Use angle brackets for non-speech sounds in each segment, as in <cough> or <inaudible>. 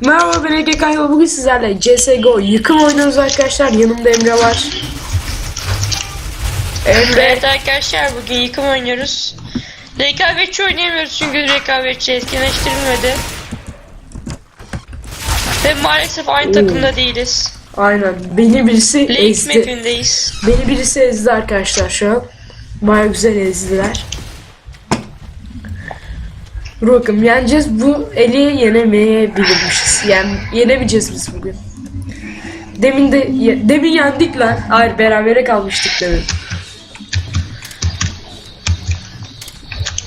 Merhaba ben Ege Kayma. Bugün sizlerle CSGO yıkım oynuyoruz arkadaşlar. Yanımda Emre var. Emre. Evet arkadaşlar bugün yıkım oynuyoruz. Rekabetçi oynayamıyoruz çünkü rekabetçi etkinleştirilmedi. Ve maalesef aynı Oo. takımda değiliz. Aynen. Beni birisi Lake ezdi. mapindeyiz. Beni birisi ezdi arkadaşlar şu an. Baya güzel ezdiler. Bakalım yeneceğiz. Bu eli yenemeyebilirmişiz. Yani yenemeyeceğiz biz bugün. Demin de ye- demin yendik lan. Hayır berabere kalmıştık demin.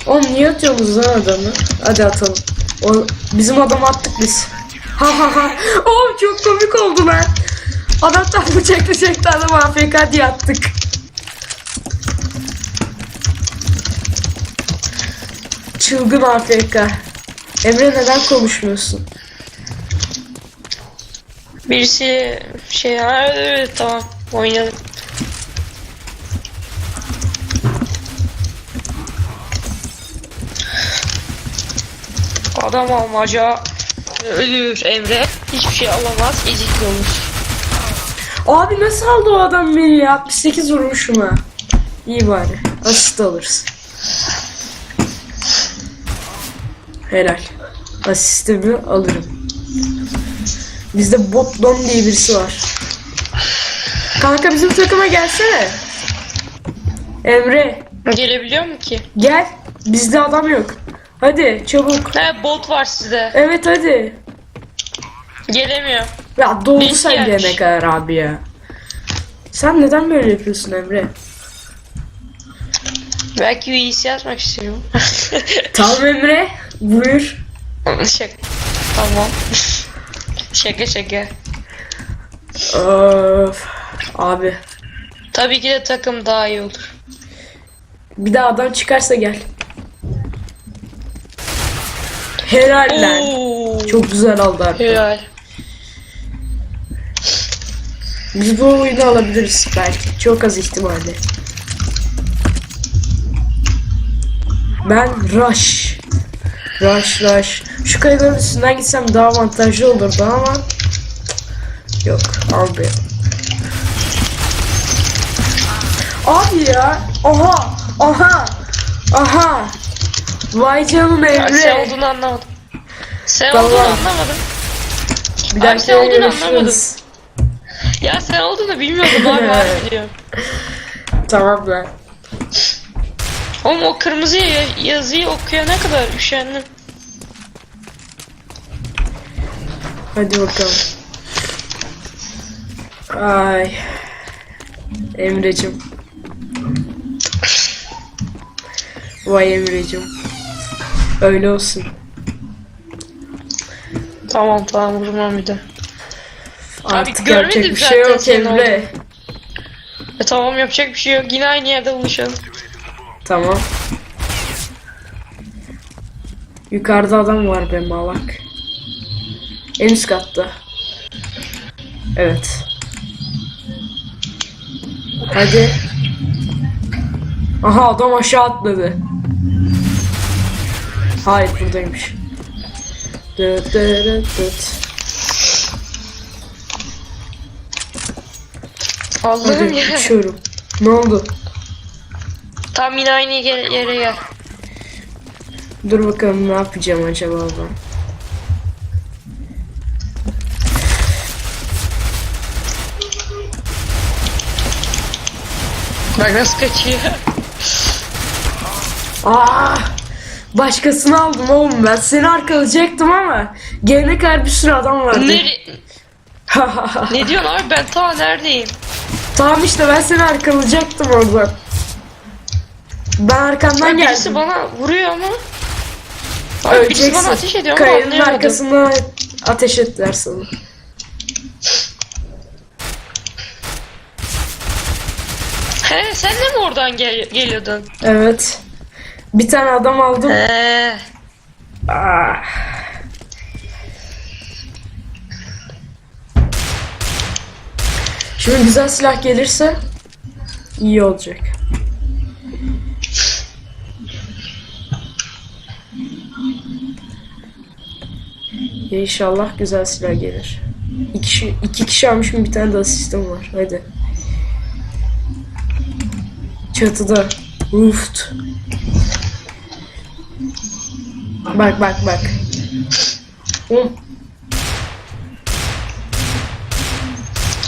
Oğlum niye atıyorsunuz lan adamı? Hadi atalım. O, bizim adamı attık biz. Ha ha ha. Oğlum çok komik oldu lan. Adam tam bıçakla çekti adam AFK diye attık. Çılgın AFK. Emre neden konuşmuyorsun? Birisi şey evet tamam oynayalım. Adam almaca ölür Emre. Hiçbir şey alamaz. Ezik olur. Abi nasıl aldı o adam beni ya? 68 vurmuşum ha. İyi bari. Asist alırız. Helal. Asistimi alırım. Bizde Botlon diye birisi var. Kanka bizim takıma gelsene. Emre Gelebiliyor mu ki? gel. Bizde adam yok. Hadi çabuk. He bot var sizde. Evet hadi. Gelemiyor. Ya doldu Beş sen gelmiş. gelene kadar abi ya. Sen neden böyle yapıyorsun Emre? Belki VC yazmak istiyorum. <laughs> Tamam Emre. Buyur. şaka. Tamam. şaka şaka. Of. Abi. Tabii ki de takım daha iyi olur. Bir daha adam çıkarsa gel. Helal lan. Çok güzel aldı abi. Helal. Biz bu oyunu alabiliriz belki. Çok az ihtimalle. Ben rush. Rush rush. Şu kayaların üstünden gitsem daha avantajlı olurdu ama yok abi. Abi ya. Aha. Aha. Aha. Vay canına Ya sen Emre. olduğunu anlamadım. Sen Tamam. olduğunu anlamadım. Bir Abi sen olduğunu görüşürüz. Ya sen olduğunu bilmiyordum abi abi diyorum. Tamam lan. Oğlum o kırmızı ya- yazıyı okuyana kadar üşendim. Hadi bakalım. Ay. Emre'cim. Vay Emre'cim. Öyle olsun. Tamam tamam vurmam bir de. Artık görmedim yapacak bir şey zaten yok senin Emre. E tamam yapacak bir şey yok. Yine aynı yerde buluşalım. Tamam. Yukarıda adam var be malak. En üst katta. Evet. Hadi. Aha adam aşağı atladı. Hayır buradaymış. Dıt dıt dıt. Allah'ım ya. uçuyorum. Ne oldu? Tam yine aynı yere, yere gel. Dur bakalım ne yapacağım acaba ben. Bak nasıl kaçıyor. Aa! Başkasını aldım oğlum ben. Seni arkalayacaktım ama gelene kadar bir sürü adam vardı. ne, <laughs> ne diyorsun abi ben ta neredeyim? tamam işte ben seni arkalayacaktım oradan. Ben arkandan Ya birisi geldim. bana vuruyor ama. Abi birisi bana ateş ediyor ama Kayanın anlayamadım. arkasına ateş ettiler sana. He sen de mi oradan gel geliyordun? Evet. Bir tane adam aldım. He. Ah. Şimdi güzel silah gelirse iyi olacak. Ya inşallah güzel silah gelir. İki kişi, iki kişi almışım bir tane de asistim var. Hadi. Çatıda. Uft. Bak bak bak. Um,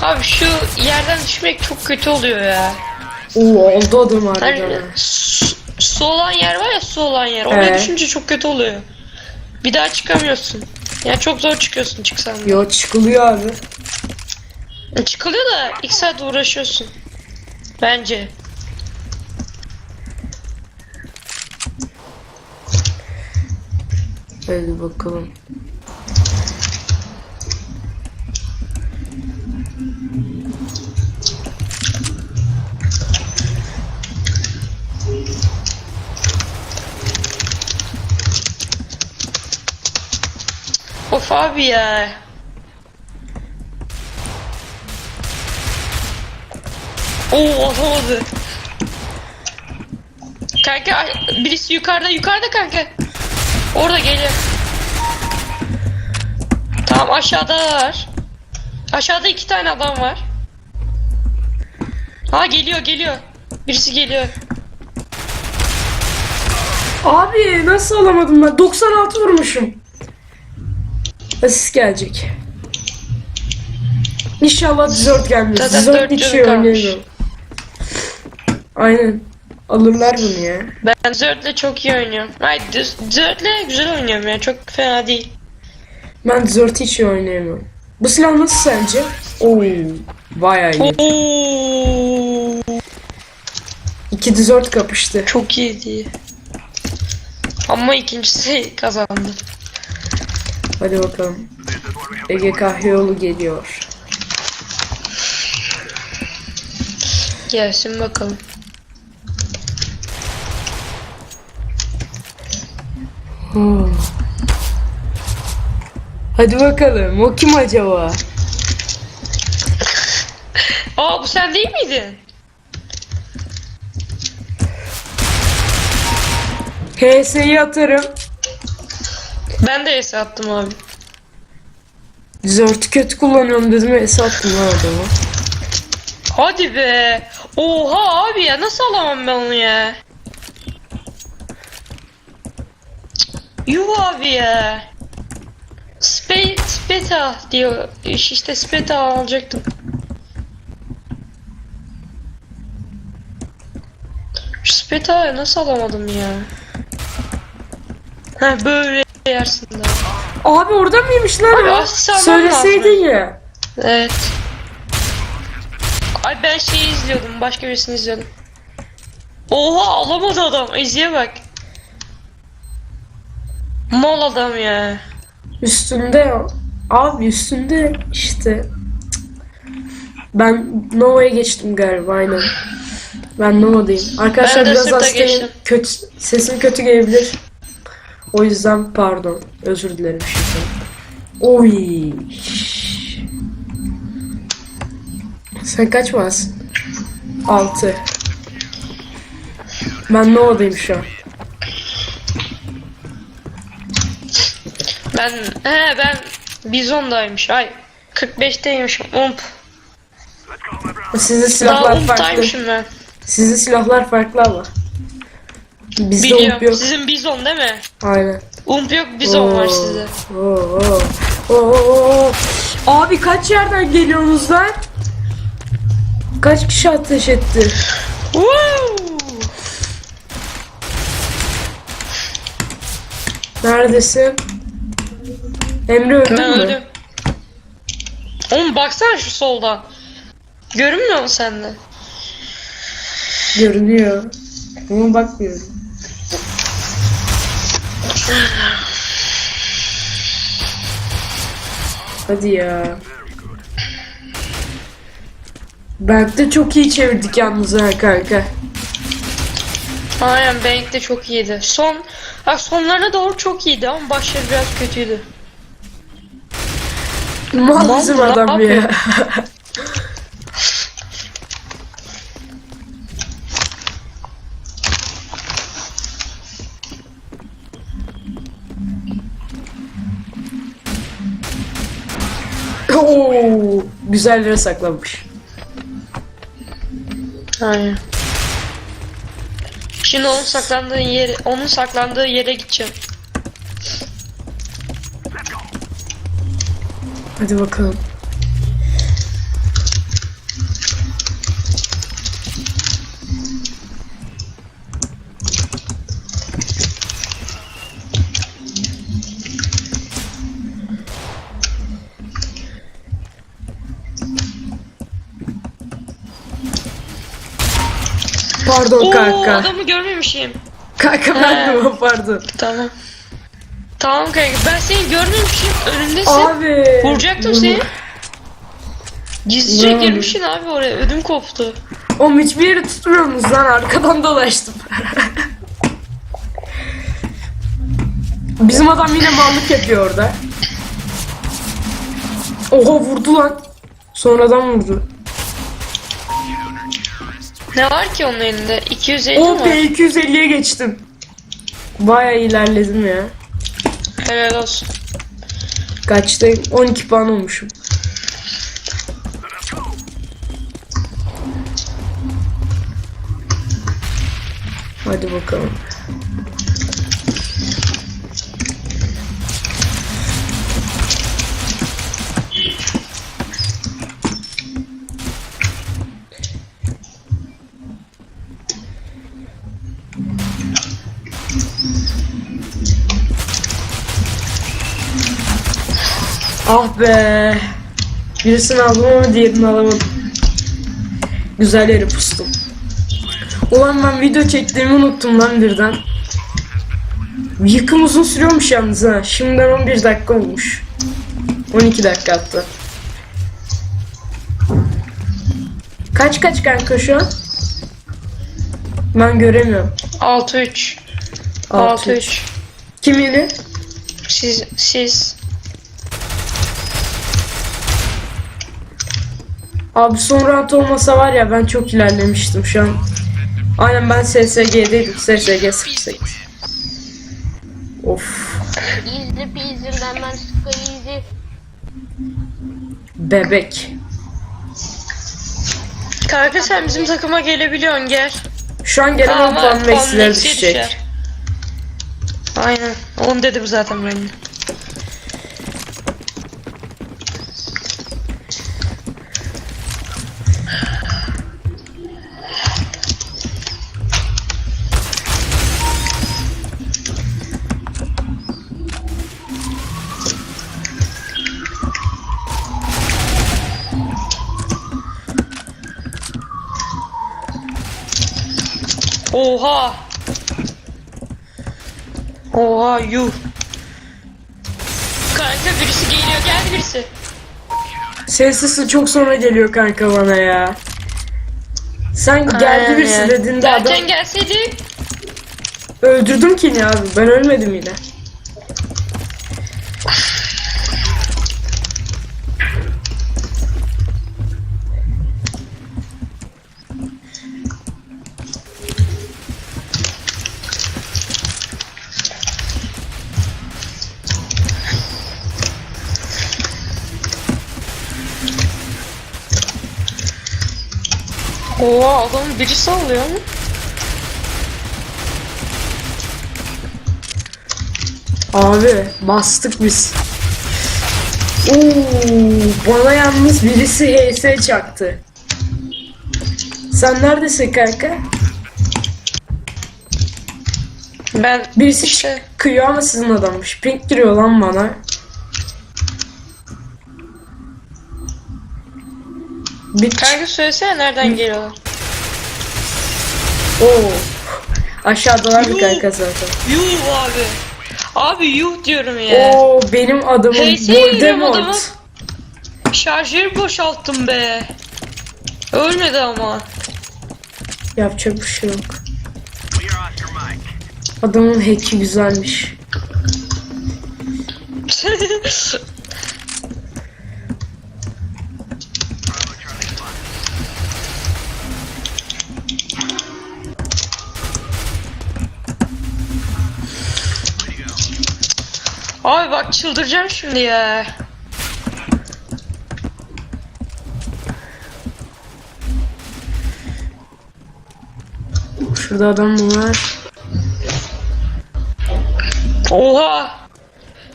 Abi şu yerden düşmek çok kötü oluyor ya. Oo, oldu adam harbiden. Ha. su, su olan yer var ya su olan yer. Oraya Evet. düşünce çok kötü oluyor. Bir daha çıkamıyorsun. Yani çok zor çıkıyorsun çıksan. Yo çıkılıyor abi. E, Çıkılıyor da iki saat uğraşıyorsun. Bence. Hadi bakalım. Of abi ya. Oo atamadı. Kanka birisi yukarıda yukarıda kanka. Orada geliyor. Tamam aşağıda var. Aşağıda iki tane adam var. Ha geliyor geliyor. Birisi geliyor. Abi nasıl alamadım ben? 96 vurmuşum. Asist gelecek. İnşallah dessert gelmez. Zaten dört hiç canı şey kalmış. oynayamıyorum. Aynen. Alırlar bunu ya. Ben Zert'le çok iyi oynuyorum. Ay Zert'le güzel oynuyorum ya. Çok fena değil. Ben dessert hiç iyi oynayamıyorum. Bu silah nasıl sence? Oo, bayağı iyi. Oo. İki dessert kapıştı. Çok iyiydi. Ama ikincisi kazandı. Hadi bakalım. Ege Kahyoğlu geliyor. Gelsin bakalım. Hmm. Hadi bakalım. O kim acaba? Aa bu sen değil miydin? HS'yi atarım. Ben de es attım abi. Dessert'ü kötü kullanıyorum dedim. HS attım lan. Hadi be. Oha abi ya nasıl alamam ben onu ya? Ya. Spe Speta diyor. İş işte Speta alacaktım. Şu Speta'yı nasıl alamadım ya? Ha böyle yersin de. Abi orada mıymış lan Abi Söyleseydin ya. Evet. Ay ben şeyi izliyordum. Başka birisini izliyordum. Oha alamadı adam. İzleye bak. Mal adam ya. Üstünde. Abi üstünde işte. Ben Nova'ya geçtim galiba aynen. Ben Nova'dayım. Arkadaşlar Ben de biraz sırta hastayım. geçtim. Kötü, sesim kötü gelebilir. O yüzden pardon. Özür dilerim şimdiden. Oy. Sen kaç varsın? 6. Ben Nova'dayım şu an. Ben he ben Bizon'daymış. Ay 45'teymişim. Ump. Sizin Daha silahlar farklı. Ump'taymışım ben. Sizin silahlar farklı ama. Bizde ump Biliyorum. yok. Sizin Bizon değil mi? Aynen. Ump yok Bizon var Oo, sizde. oo, oo, oo. Abi kaç yerden geliyorsunuz lan? Kaç kişi ateş etti? Woo! Neredesin? Emre öldün Ben mü? öldüm. Oğlum baksana şu soldan. Görünmüyor mu sende? Görünüyor. Ama bakmıyorum. Hadi ya. Ben de çok iyi çevirdik yalnız ha kanka. Aynen Bank de çok iyiydi. Son ha, sonlarına doğru çok iyiydi ama başları biraz kötüydü. Mal Mal bizim ne adam ya. <laughs> Oo, güzel yere saklanmış. Aynen. Şimdi onun saklandığı yere, onun saklandığı yere gideceğim. Hadi bakalım. Pardon Oo, kanka. adamı görmemişim. Kanka ben de o, pardon. Tamam. Tamam kanka ben seni görmemişim. Önündesin. Abi. Vuracaktım bunu- seni. Gizlice Yani. girmişsin abi oraya. Ödüm koptu. Oğlum hiçbir yeri tutmuyorsunuz lan arkadan dolaştım. Bizim adam yine mallık yapıyor orada. Oha vurdu lan. Sonradan vurdu. Ne var ki onun elinde? 250 O mi var? P250'ye geçtim. Baya ilerledim ya. Helal olsun. Kaçtayım? 12 puan olmuşum. Hadi bakalım. Ah be. Birisini aldım ama diğerini alamadım. Güzel yere pustum. Ulan ben video çektiğimi unuttum lan birden. Yıkım uzun sürüyormuş yalnız ha. Şimdiden 11 dakika olmuş. 12 dakika hatta. Kaç kaç kanka şu an? Ben göremiyorum. 6-3. 6 6-3. Kim yeni? Siz, siz. Abi son round olmasa var ya ben çok ilerlemiştim şu an. Aynen ben SSG'deydim. SSG 08. Of. Easy peasy lemon squeezy. Bebek. Kanka sen bizim takıma gelebiliyorsun gel. Şu an gelen 10 Ama puan puan eksiler eksiye düşecek. düşer. Aynen. Onu dedim zaten ben. de. Oha. Oha yuh. Kanka birisi geliyor gel birisi. Sesisi çok sonra geliyor kanka bana ya. Sen geldi birisi dediğinde adam Erken gelseydi öldürdüm ki ne abi ben ölmedim yine. Oha adamın birisi alıyor mu? Abi bastık biz. Oo, bana yalnız birisi HS çaktı. Sen neredesin kanka? Ben Birisi işte kıyıyor ama sizin adammış. Pink giriyor lan bana. Bir kanka söylesene nereden geliyorlar. Oo. Aşağıdalar bir kanka zaten. Yuh abi. Abi yuh diyorum ya. Oo benim adamım Hey, sevgilim adamı. Voldemort. Şarjörü boşalttım be. Ölmedi ama. Yapacak bir şey yok. Adamın hack'i güzelmiş. <laughs> Ay bak çıldıracağım şimdi ya. Şurada adam var. Oha!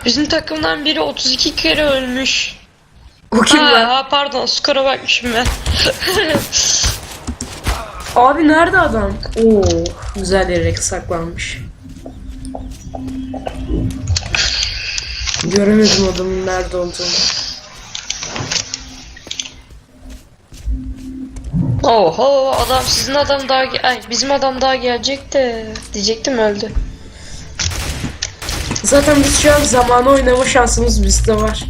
Bizim takımdan biri 32 kere ölmüş. O kim ha. Ha, pardon skora bakmışım ben. <laughs> Abi nerede adam? Oo güzel yere saklanmış. Göremedim adamın nerede olduğunu. Oho adam sizin adam daha ay bizim adam daha gelecek de diyecektim öldü. Zaten biz şu an zamanı oynama şansımız bizde var.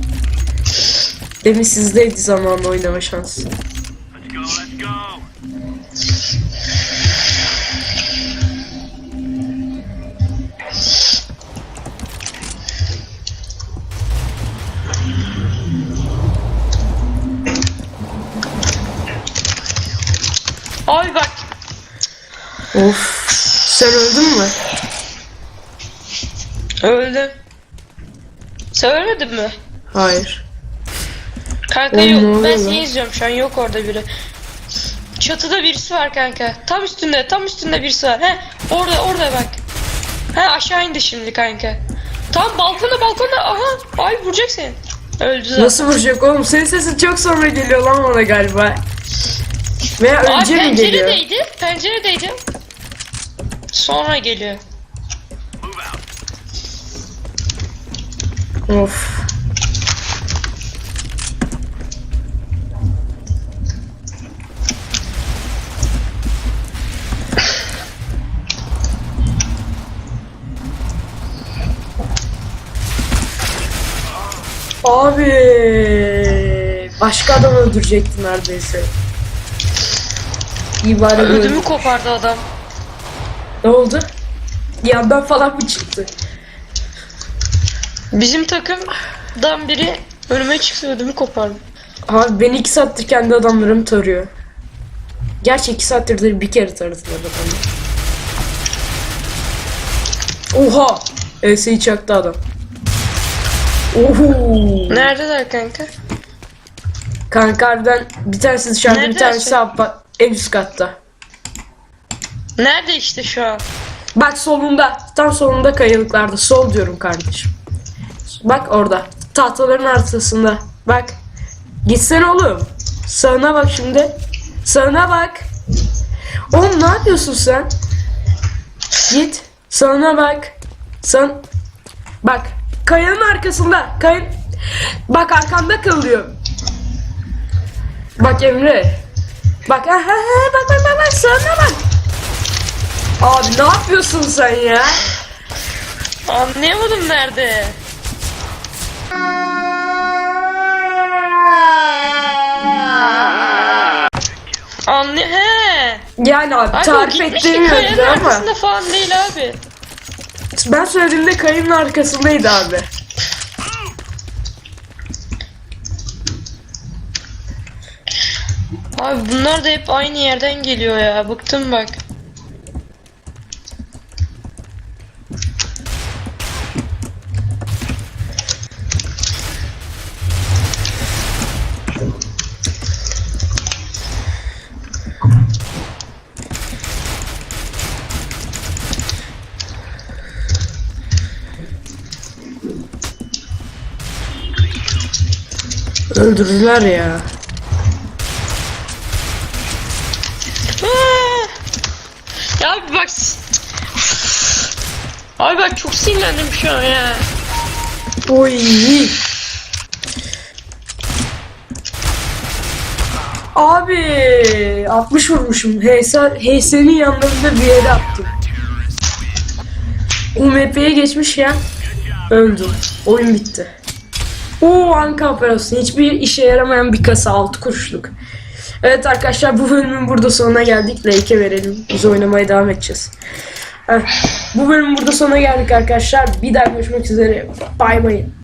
Demin sizdeydi zamanı oynama şansı. Abi bak Of. Sen öldün mü? öldü. Sen ölmedin mi? Hayır. Kanka Oğlum, yok. Ben lan? seni izliyorum şu an yok orada biri. Çatıda birisi var kanka. Tam üstünde, tam üstünde birisi var. He, orada, orada bak. He aşağı indi şimdi kanka. Tam balkonda, balkonda. Aha, ay vuracak seni. Öldü zaten. Nasıl vuracak oğlum? Senin sesin çok sonra geliyor lan bana galiba. Veya Ay önce mi geliyor? penceredeydi, penceredeydi. Sonra geliyor. Of. Abi başka adam öldürecekti neredeyse. İyi bari. Ödümü kopardı adam. Ne oldu? Yandan falan mı çıktı? Bizim takımdan biri önüme çıksa ödümü kopardı. Abi beni iki saattir kendi adamlarım tarıyor. Gerçi iki saattir de bir kere taradılar adamı. Oha! ES'yi çaktı adam. Oho! Neredeler kanka? Kanka harbiden bir tanesi dışarıda bir Nerede tanesi şey? En üst katta. Nerede işte şu an? Bak solunda. Tam solunda kayalıklarda. Sol diyorum kardeşim. Bak orada. Tahtaların arkasında. Bak. Gitsene oğlum. Sağına bak şimdi. Sağına bak. Oğlum ne yapıyorsun sen? Git. Sağına bak. Sen. Bak. Kayanın arkasında. Kayın. Bak arkanda kalıyor. Bak Emre. Bak. Ha, ha, bak bak bak bak. Sağına bak. Abi ne yapıyorsun sen ya? Anlayamadım nerede. Anne he. Yani abi Abi tarif ettiğim yönde ama arkasında falan değil abi. ben söylediğimde kayının arkasındaydı abi. Abi bunlar da hep aynı yerden geliyor ya. Bıktım bak. Öldürdüler ya. Aa! Ya abi bak. Abi bak çok sinirlendim şu an ya. Oy. Abi 60 vurmuşum. HS, HS'nin yanlarında bir yere attım. UMP'ye geçmiş ya. Öldüm. Oyun bitti. Oo Anka operasyonu. Hiçbir işe yaramayan bir kasa 6 kuruşluk. Evet arkadaşlar bu bölümün burada sonuna geldik. Like'e verelim. Biz oynamaya devam edeceğiz. Heh, bu bölümün burada sonuna geldik arkadaşlar. Bir daha görüşmek üzere. Bay bay.